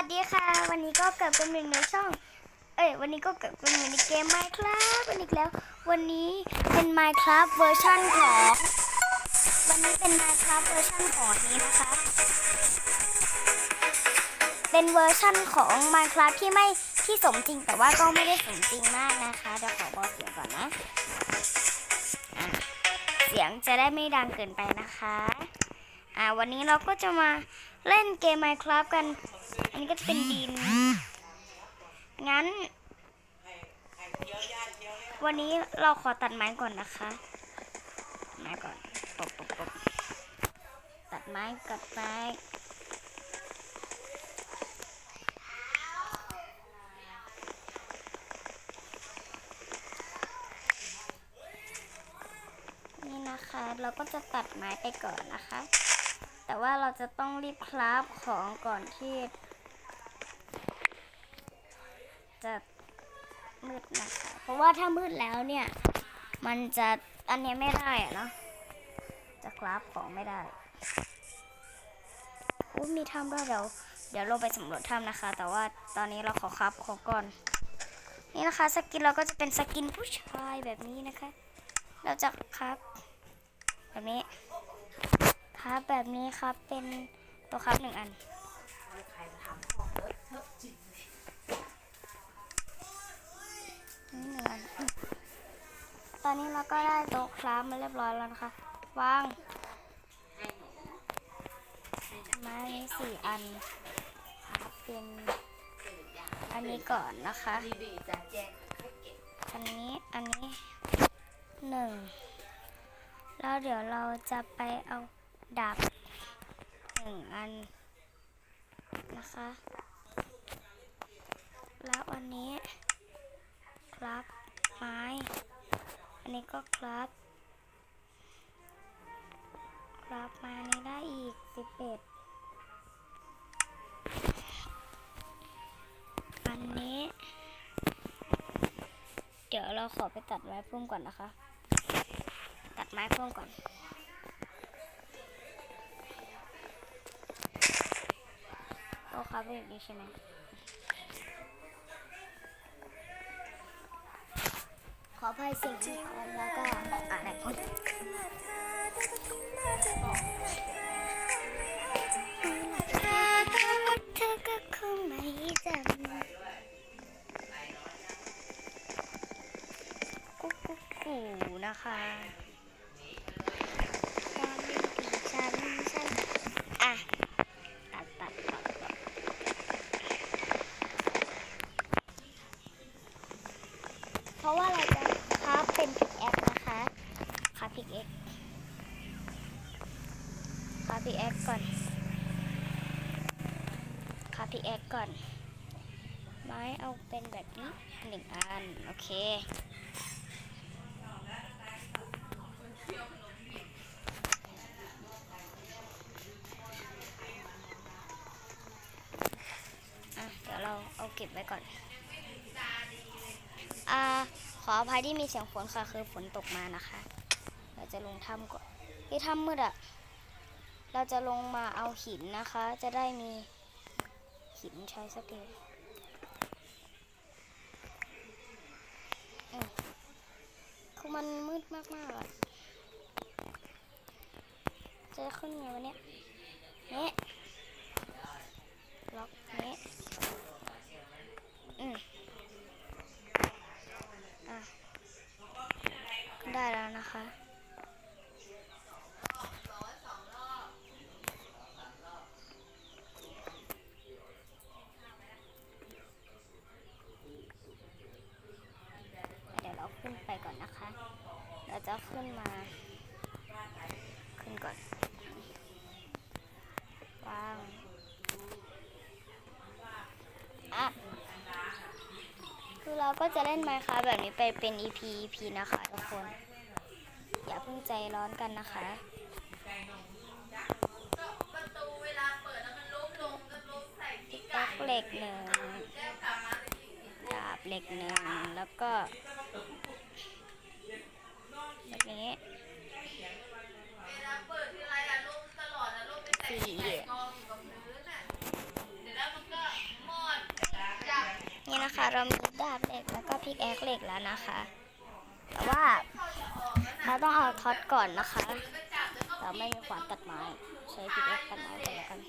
วัสดีค่ะ วันนี้ก็เกิดเป็นหนึ่งในช่อง เอ้ย วันนี้ก็เกิดเป็นหนึ่งในเกม Minecraft วันอีกแล้ว วันนี้เป็น Minecraft เวอร์ชันของ วันนี้เป็น Minecraft เวอร์ชันของนี้นะคะ เป็นเวอร์ชันของ Minecraft ที่ไม่ที่สมจริงแต่ว่าก็ไม่ได้สมจริงมากนะคะเดี๋ยวขอบอกเสียงก่อนนะะเสียงจะได้ไม่ดังเกินไปนะคะ อ่า วันนี้เราก็จะมาเล่นเกม Minecraft กัน อันนี้ก็จะเป็นดิน งั้น วันนี้เราขอตัดไม้ก่อนนะคะไม้ก่อนปบปบปบตัดไม้กัดไม้นี่นะคะ เราก็จะตัดไม้ไปก่อนนะคะ แต่ว่าเราจะต้องรีบคราฟของก่อนที่ จะมืดนะคะ เพราะว่าถ้ามืดแล้วเนี่ย มันจะอันนี้ไม่ได้อะเนาะจะคราฟของไม่ได้อู้มีถ้ำด้วยเดี๋ยวเดี๋ยวลงไปสำรวจถ้ำนะคะ แต่ว่าตอนนี้เราขอคราฟของก่อน นี่นะคะสกินเราก็จะเป็นสกินผู้ชายแบบนี้นะคะ เราจะครับ แบบนี้ครับแบบนี้ครับเป็นตัวครับหนึ่งอันนี่หนึ่งอั นอืมตอนนี้เราก็ได้โต๊ะคราฟมาเรียบร้อยแล้วนะคะวางไม้นี้สี่อันครับเป็นอันนี้ก่อนนะคะอันนี้อันนี้หนึ่งแล้วเดี๋ยวเราจะไปเอาดาบหนึ่งอันนะคะ แล้วอันนี้ ครับ ไม้ อันนี้ก็ครับ ครับมานี้ได้อีกสิบเอ็ดอันนี้ เดี๋ยวเราขอไปตัดไม้พุ่มก่อนนะคะ ตัดไม้พุ่มก่อนโอ้ครับเป็นอย่างนี้ใช่ไหม ออภัยเสียงที่ออนแล้วก็อะไรพูดเธอก็คงไม่จำกุ๊กกุ๊กกูนะคะความเป็นของฉันฉันอะ ตัดตัดตัดตัดเพราะว่าเราจะคราฟเป็นพิกแอคนะคะคราฟพิกแอคคราฟพิกแอคก่อนคราฟพิ ก่อน ไม้เอาเป็นแบบนี้หนึ่งอัน โอเคอะเดี๋ยวเราเอาเก็บไว้ก่อน อ่า ขออภัยที่มีเสียงฝนค่ะ คือฝนตกมานะคะ เราจะลงถ้ำก่อนที่ถ้ำมืดอะเราจะลงมาเอาหินนะคะ จะได้มี หินใช้สักทีอืมคือมันมืดมากๆอะจะขึ้นไงวะเนี้ยเนี่ยล็อกนี้อืมอะขึ้นได้แล้วนะคะ เดี๋ยวเราขึ้นไปก่อนนะคะ เราจะขึ้นมา ขึ้นก่อน วางอะ คือ เราก็จะเล่นไมค์คะแบบนี้ไปเป็น EP EP นะคะทุกคน อย่าเพิ่งใจร้อนกันนะคะประตูเวลาเปิดแล้วมันล้มลงก็ล้มใส่พี่ตักเหล็กหนึ่งแก้วกลับมาสิดาบเหล็กหนึ่งแล้วก็แบบนี้เนี้นะคะ เรามีดาบเหล็กแล้วก็พิกแอคเหล็กแล้วนะคะ แต่ว่าเราต้องเอาท็อตก่อนนะคะ เราไม่มีขวานตัดไม้ใช้พิกแอคตัดไม้ก่อนแล้วกัน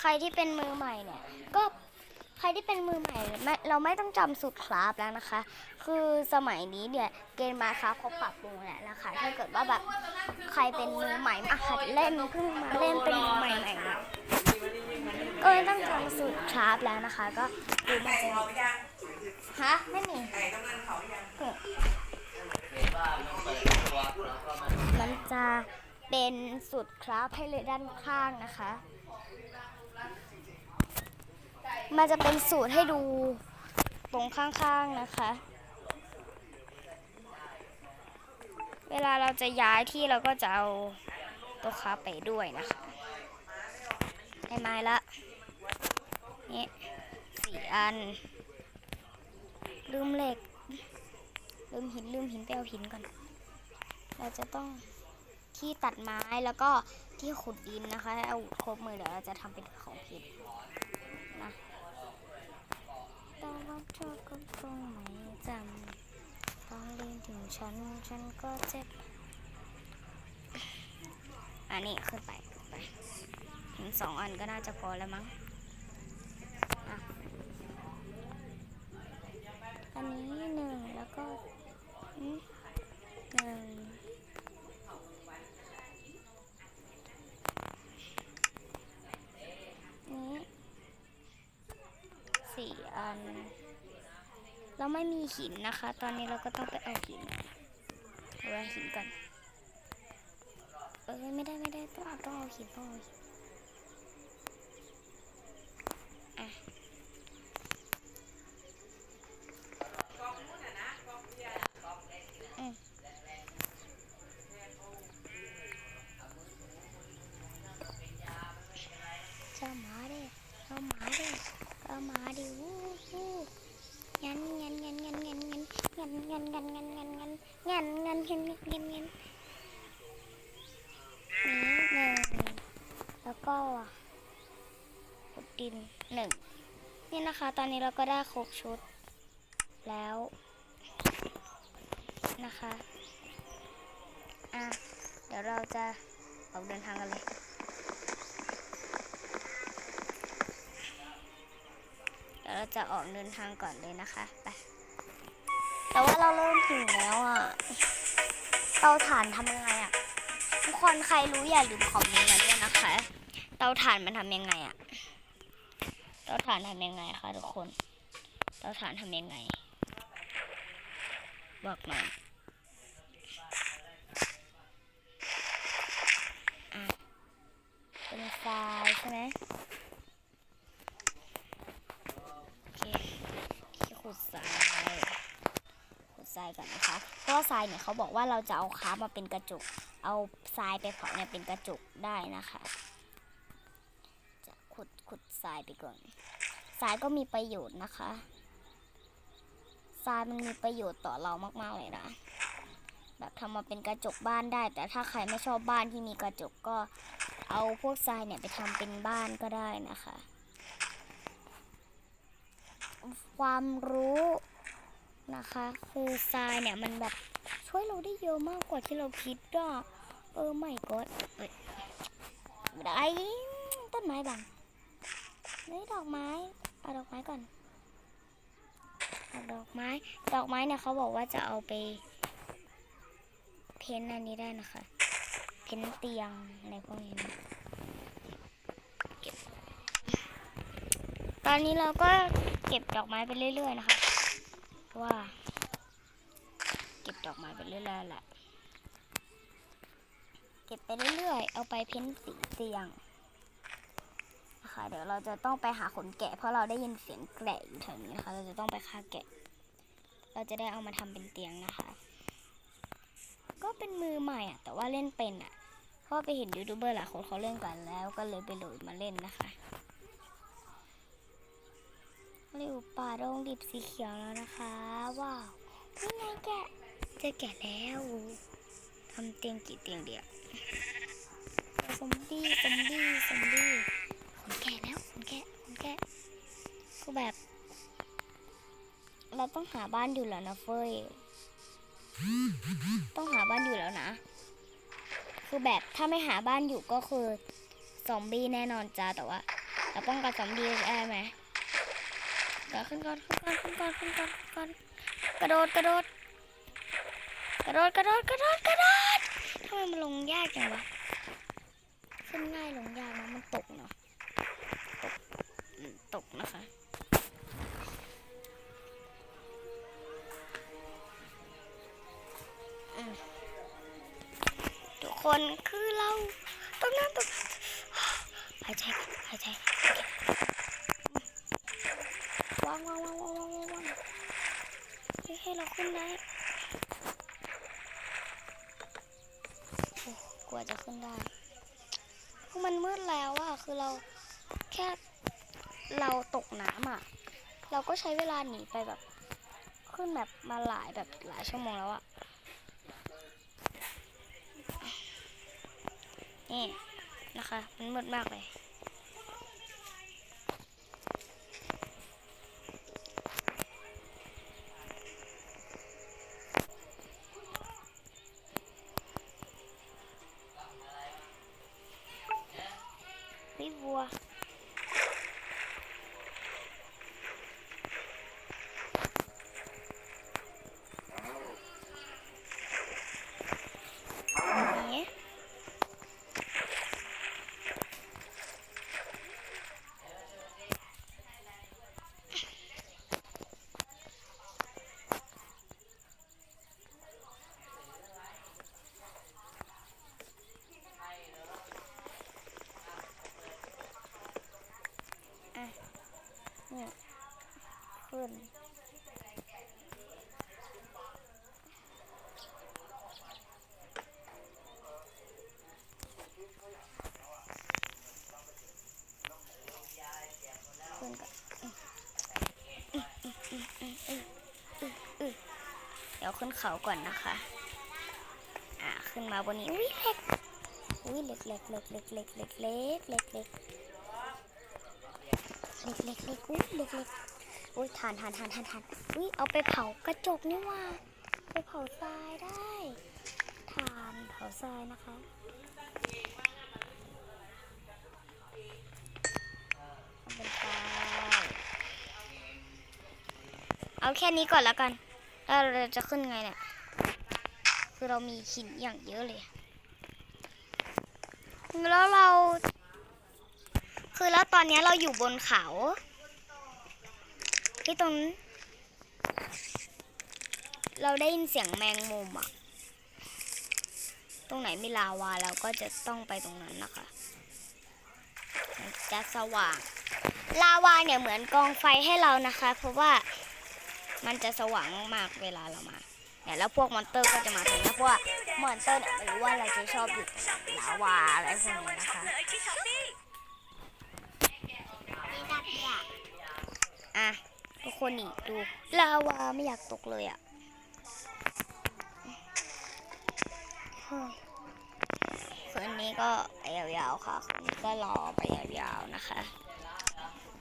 ใครที่เป็นมือใหม่เนี่ย ก็ รที่เป็นมือใหม่เราไม่ต้องจำสูตรคราฟแล้วนะคะ คือสมัยนี้เนี่ยเกณฑ์มาครับเขาปรับปรุงแล้วนะคะถ้าเกิดว่าแบบใครเป็นมือใหม่มาหัดเล่นเพิ่งมาเล่นเป็นมือใหม่ใหม่เนี่ยก็ไม่ต้องจำสูตรคราฟแล้วนะคะ ก็ดูมันจะฮะไม่มีมันจะเป็นสูตรคราฟให้เลยด้านข้างนะคะ มันจะเป็นสูตรให้ดูตรงข้างๆนะคะ เวลาเราจะย้ายที่เราก็จะเอาตัวคาไปด้วยนะคะได้ไม้ละนี่สี่อัน ลืมเหล็ก ลืมหินลืมหินไปเอาหินก่อน เราจะต้องที่ตัดไม้แล้วก็ที่ขุดดินนะคะ เอาครบมือเดี๋ยวเราจะทำเป็นของผิด แต่ว่าเธอก็คงไม่จำตอนเรียนถึงฉันฉันก็เจ็บ อันนี้ขึ้นไปขึ้นไปถึงสองอันก็น่าจะพอแล้วมั้งอันนี้หนึ่งแล้วก็หนึ่งนี้สี่อัน เราไม่มีหินนะคะ ตอนนี้เราก็ต้องไปเอาหินเอาหินก่อนเออไม่ได้ไม่ได้ต้องเอาต้องเอาหินต้องเอาหินอะอืมเจ้าหมาเด้เจ้าหมาเด้เจ้าหมาดิวู้วู้งันงันงันงันงันงัน งันงันงันงันงันงันงันงันงันงันงันงันนี้หนึ่งแล้วก็ขุดดินหนึ่งนี่นะคะ ตอนนี้เราก็ได้ครบชุดแล้วนะคะอะเดี๋ยวเราจะออกเดินทางกันเลยเดี๋ยวเราจะออกเดินทางก่อนเลยนะคะไป แต่ว่าเราเริ่มถึงแล้วอะเตาถ่านทำยังไงอะ ทุกคนใครรู้อย่าลืมคอมเมนต์มาด้วยนะคะ เตาถ่านมันทำยังไงอะเตาถ่านทำยังไงคะทุกคน เตาถ่านทำยังไง บอกมาอยอะเป็นทรายใช่ไหมโอเคที่ขุดทรายขุด ทรายก่อนนะคะ เพราะว่าทรายเนี่ยเขาบอกว่าเราจะเอาค้ามาเป็นกระจก เอาทรายไปเผาเนี่ยเป็นกระจกได้นะคะ จะขุดขุดทรายไปก่อน ทรายก็มีประโยชน์นะคะ ทรายมันมีประโยชน์ต่อเรามากๆเลยนะ แบบทำมาเป็นกระจกบ้านได้ แต่ถ้าใครไม่ชอบบ้านที่มีกระจกก็เอาพวกทรายเนี่ยไปทำเป็นบ้านก็ได้นะคะ ความรู้ นะคะ คือทรายเนี่ยมันแบบช่วยเราได้เยอะมากกว่าที่เราคิดอะเออไม่ก็เอ้ยได้ต้นไม้บังนี่ดอกไม้เอาดอกไม้ก่อนเอาดอกไม้ ดอกไม้เนี่ยเขาบอกว่าจะเอาไป เพ้นท์อันนี้ได้นะคะ เพ้นท์เตียงอะไรพวกนี้นะตอนนี้เราก็เก็บดอกไม้ไปเรื่อยๆนะคะ ว่า เก็บดอกไม้ไปเรื่อยๆแหละ เก็บไปเรื่อยๆ เอาไปเพ้นสีเตียงนะคะเดี๋ยวเราจะต้องไปหาขนแกะ เพราะเราได้ยินเสียงแกะอยู่แถวนี้นะคะ เราจะต้องไปฆ่าแกะ เราจะได้เอามาทำเป็นเตียงนะคะ ก็เป็นมือใหม่อะแต่ว่าเล่นเป็นอะ เพราะไปเห็นยูทูบเบอร์หลายคนเขาเล่นกันแล้ว ก็เลยไปโหลดมาเล่นนะคะ ริวป่าโรงดิบสีเขียวแล้วนะคะ ว้าวนี่ไงแกะจะแกะแล้วทำเตียงกี่เตียงเดียวซอมบี้ซอมบี้ซอมบี้ขนแกะแล้วขนแกะขนแกะก็แบบ เราต้องหาบ้านอยู่แล้วนะเฟยต้องหาบ้านอยู่แล้วนะ คือแบบถ้าไม่หาบ้านอยู่ก็คือซอมบี้แน่นอนจ้าแต่ว่าเราป้องกันซอมบี้ได้ไหม ดี๋ยวขึ้นก่อนขึ้นก่อนขึ้นก่อนขึ้นก่อนขึ้นก่อนกระโดดกระโดดกระโดดกระโดดกระโดดกระโดดทำไมมันลงยากจังวะขึ้นง่ายลงยากนะมันตกเนาะตกตกนะคะทุกคนคือเราต้องนั่งตกหายใจหายใจางวางวางวางวางวางวางให้เราขึ้นได้โอ้กลัวจะขึ้นได้เพราะมันมืดแล้วอะคือเราแค่เราตกน้ำอะเราก็ใช้เวลาหนีไปแบบ ขึ้นแบบมาหลายแบบหลายชั่วโมงแล้วอะนี่นะคะ มันมืดมากเลย วิวัว นี่เนี่ยขึ้น ขึ้นก่อนอื้ออื้ออื้ออื้ออื้ออื้ออื้อ เดี๋ยวขึ้นเขาก่อนนะคะ อ่าขึ้นมาบนนี้อุ้ยเล็กอุ้ยเล็กเล็กเล็กเล็กเล็กเล็กเล็กเล็กเล็กเล็กเล็กเล็กอุ้ยเล็กเล็กอุ้ยทานทานทานทานทานอุ้ยเอาไปเผากระจกนี่ว่า ไปเผาทรายได้ทานเผาทรายนะคะ เอาเป็นทราย เอาแค่นี้ก่อนแล้วกัน แล้วเราจะขึ้นไงเนี่ย คือเรามีหินอย่างเยอะเลย แล้วเรา คือแล้วตอนนี้เราอยู่บนเขา ที่ตรงนั้นเราได้ยินเสียงแมงมุมอะตรงไหนมีลาวาเราก็จะต้องไปตรงนั้นนะคะจะสว่าง ลาวาเนี่ยเหมือนกองไฟให้เรานะคะ เพราะว่า มันจะสว่างมากๆเวลาเรามาเนี่ยแล้วพวกมอนเตอร์ก็จะมาถึงนะเพราะว่ามอนเตอร์เนี่ยไม่รู้ว่าเราจะชอบอยู่ลาวาอะไรพวกนี้นะคะอะทุกคนนี่ดูลาวาไม่อยากตกเลยอะคืนนี้ก็ไปยาวๆค่ะคืนนี้ก็รอไปยาวๆนะคะ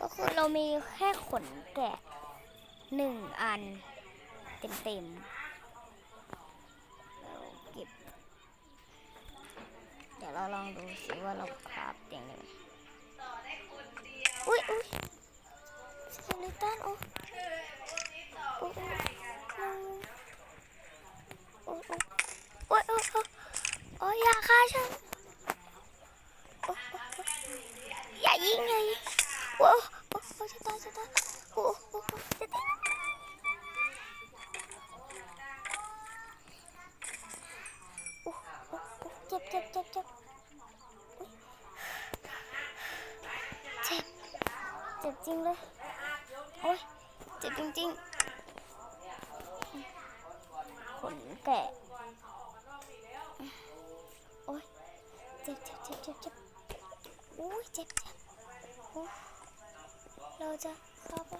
ก็คือเรามีแค่ขนแกะ หนึ่งอัน เต็มๆเราเก็บ เดี๋ยวเราลองดูสิว่าเราคราบเตียงได้ไหมอุ้ยอุ้ยสเกลิตันโอ้โอ้โอ้โอ้โอ้โอ้โอ้โอ้โอ้อย่าฆ่าฉัน แต่โอ๊ยเจ็บเจ็บเจ็บเจ็บเจ็บโอ้ยเจ็บเจ็บโอ้เราจะเข้าไป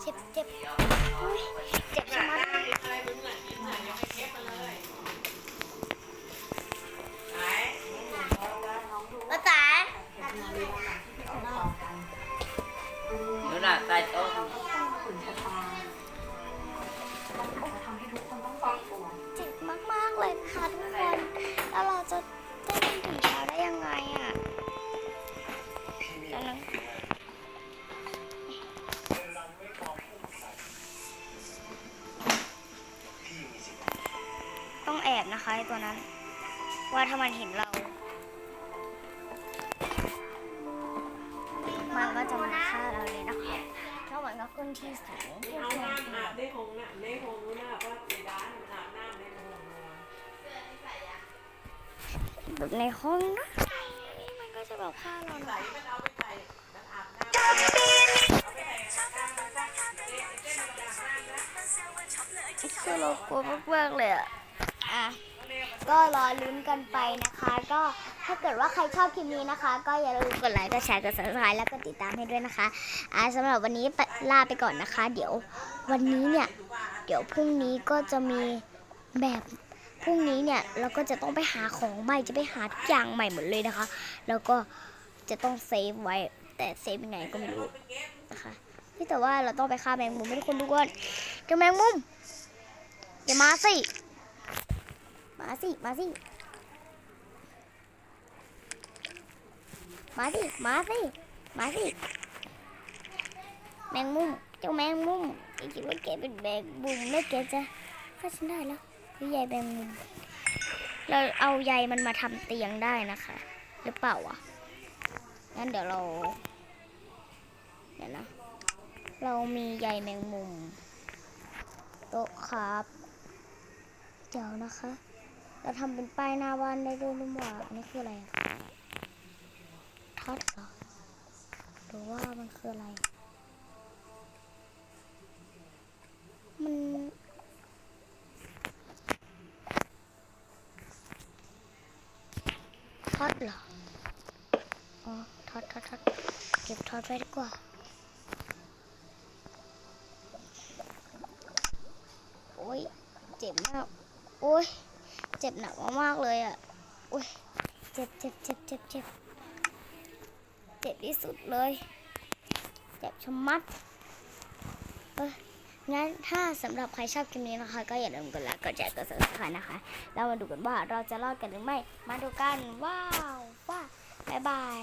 เจ็บเจ็บ มันก็จะมาฆ่าเราเลยนะคะถ้ามันก็ขึ้นที่สูงเอาน้ำอาบได้หงน่ะได้หงน่ะว่าไปด้านอาบน้ำได้หงนอนแบบในห้องนะมันก็จะแบบฆ่าเรานะใส่มันเอาไปใส่มันอาบน้ำเอาไปใส่ข้างมันก็เจ๊เจ๊มันอาบน้ำนะคือเรากลัวมากๆเลยอะอะ ก็รอลุ้นกันไปนะคะก็ ถ้าเกิดว่าใครชอบคลิปนี้นะคะ ก็อย่าลืมกดไลค์ กดแชร์ กด subscribe แล้วก็ติดตามให้ด้วยนะคะอะสำหรับวันนี้ลาไปก่อนนะคะ เดี๋ยววันนี้เนี่ย เดี๋ยวพรุ่งนี้ก็จะมีแบบพรุ่งนี้เนี่ยเราก็จะต้องไปหาของใหม่จะไปหาทุกอย่างใหม่หมดเลยนะคะ แล้วก็จะต้องเซฟไว้ แต่เซฟยังไงก็ไม่รู้นะคะที่แต่ว่าเราต้องไปฆ่าแมงมุมให้ทุกคนดูก่อนเจ้าแมงมุมอย่ามาสิ มาสิ มาสิ มาสิ มาสิ มาสิ แมงมุม เจ้าแมงมุมแกคิดว่าแกเป็นแมงมุมแล้วแกจะฆ่าฉันได้แล้วหรือใยแมงมุม เราเอาใยมันมาทำเตียงได้นะคะ หรือเปล่าวะ งั้นเดี๋ยวเรา เดี๋ยวนะ เรามีใยแมงมุม โต๊ะครับ เดี๋ยวนะคะ เราทำเป็นป้ายหน้าบ้านได้ด้วยหรือเปล่าอันนี้คืออะไรอะ ท็อตเหรอหรือว่ามันคืออะไร มันท็อตเหรอ อ๋อท็อตท็อตท็อตเก็บท็อตไว้ดีกว่าโอ้ยเจ็บมาก โอ้ยเจ็บหนักมากๆเลยอะ โอ้ยเจ็บเจ็บเจ็บเจ็บเจ็บ เจ็บที่สุดเลย เจ็บชะมัดเอองั้นถ้าสำหรับใครชอบคลิปนี้นะคะ ก็อย่าลืมกดไลค์กดแชร์กด subscribe นะคะแล้วมาดูกันว่าเราจะรอดกันหรือไม่ มาดูกันว้าวว้าบายบาย